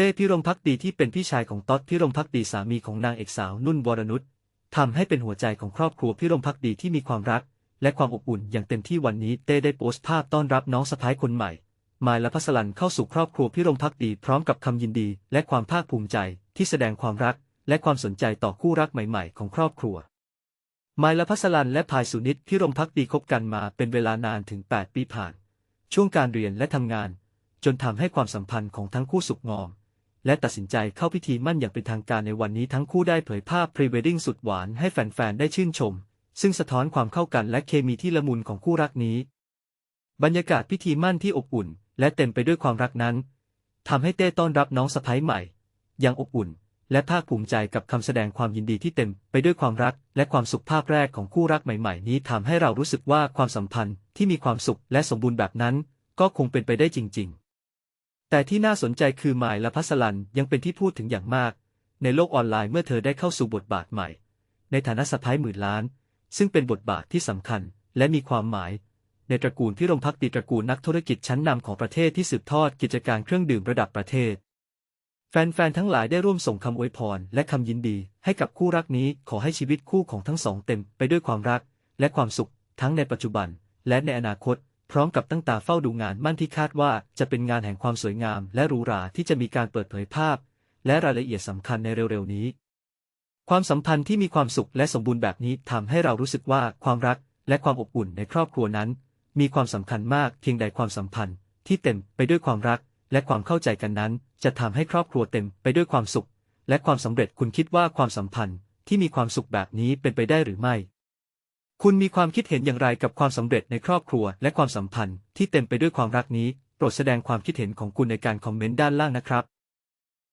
ต้พิรมพักดีที่เป็นพี่ชายของต๊อดพิรมพักดีสามีของนางเอกสาวนุ่นวรนุชทำให้เป็นหัวใจของครอบครัวพิรมพักดีที่มีความรัก และความอบอุ่นอย่างเต็มที่วันนี้เต้ได้โพสต์ภาพต้อนรับน้องสะพ้ายคนใหม่มายและพัสลันเข้าสู่ครอบครัวพิรมพักดีพร้อมกับคำยินดี และความภาคภูมิใจที่แสดงความรัก และความสนใจต่อคู่รักใหม่ๆ ของครอบครัวมายและพัสลันและพายสุนิตพิรมพักดีคบกันมาเป็นเวลานานถึง 8 ปีผ่าน ช่วงการเรียนและทำงาน จนทำให้ความสัมพันธ์ของทั้งคู่สุขงอม และตัดสินใจเข้าพิธีมั่นอย่างเป็นทางการในวันนี้ทั้งคู่ได้เผยภาพพรีเวดดิ้งสุดหวานให้แฟนๆ ได้ชื่นชม ซึ่งสะท้อนความเข้ากันและเคมีที่ละมุนของคู่รักนี้ บรรยากาศพิธีมั่นที่อบอุ่น และเต็มไปด้วยความรักนั้นทำให้เต้ต้อนรับน้องสะใภ้ใหม่ อยังอบอุ่น และภาคภูมิใจกับคำแสดงความยินดีที่เต็มไปด้วยความรัก และความสุขภาพแรกของคู่รักใหม่ๆ นี้ทำให้เรารู้สึกว่าความสัมพันธ์ที่มีความสุขและสมบูรณ์แบบนั้น ก็คงเป็นไปได้จริง ๆ แต่ที่น่าสนใจคือหมายและพัสลันยังเป็นที่พูดถึงอย่างมาก ในโลกออนไลน์เมื่อเธอได้เข้าสู่บทบาทใหม่ ในฐานะสะพ้ายหมื่นล้าน ซึ่งเป็นบทบาทที่สำคัญและมีความหมาย ในตระกูลพิรมพักดีตระกูลนักธุรกิจชั้นนำของประเทศที่สืบทอดกิจการเครื่องดื่มระดับประเทศ แฟนๆทั้งหลายได้ร่วมส่งคำอวยพรและคำยินดี ให้กับคู่รักนี้ขอให้ชีวิตคู่ของทั้งสองเต็มไปด้วยความรัก และความสุข ทั้งในปัจจุบัน และในอนาคต พร้อมกับตั้งตาเฝ้าดูงานมั่นที่คาดว่าจะเป็นงานแห่งความสวยงามและหรูหราที่จะมีการเปิดเผยภาพ และรายละเอียดสำคัญในเร็วๆนี้ ความสัมพันธ์ที่มีความสุขและสมบูรณ์แบบนี้ทำให้เรารู้สึกว่าความรักและความอบอุ่นในครอบครัวนั้น มีความสำคัญมากเพียงใดความสัมพันธ์ ที่เต็มไปด้วยความรักและความเข้าใจกันนั้น จะทำให้ครอบครัวเต็มไปด้วยความสุข และความสำเร็จคุณคิดว่าความสัมพันธ์ที่มีความสุขแบบนี้เป็นไปได้หรือไม่ คุณมีความคิดเห็นอย่างไรกับความสำเร็จในครอบครัวและความสัมพันธ์ที่เต็มไปด้วยความรักนี้ โปรดแสดงความคิดเห็นของคุณในการคอมเมนต์ด้านล่างนะครับ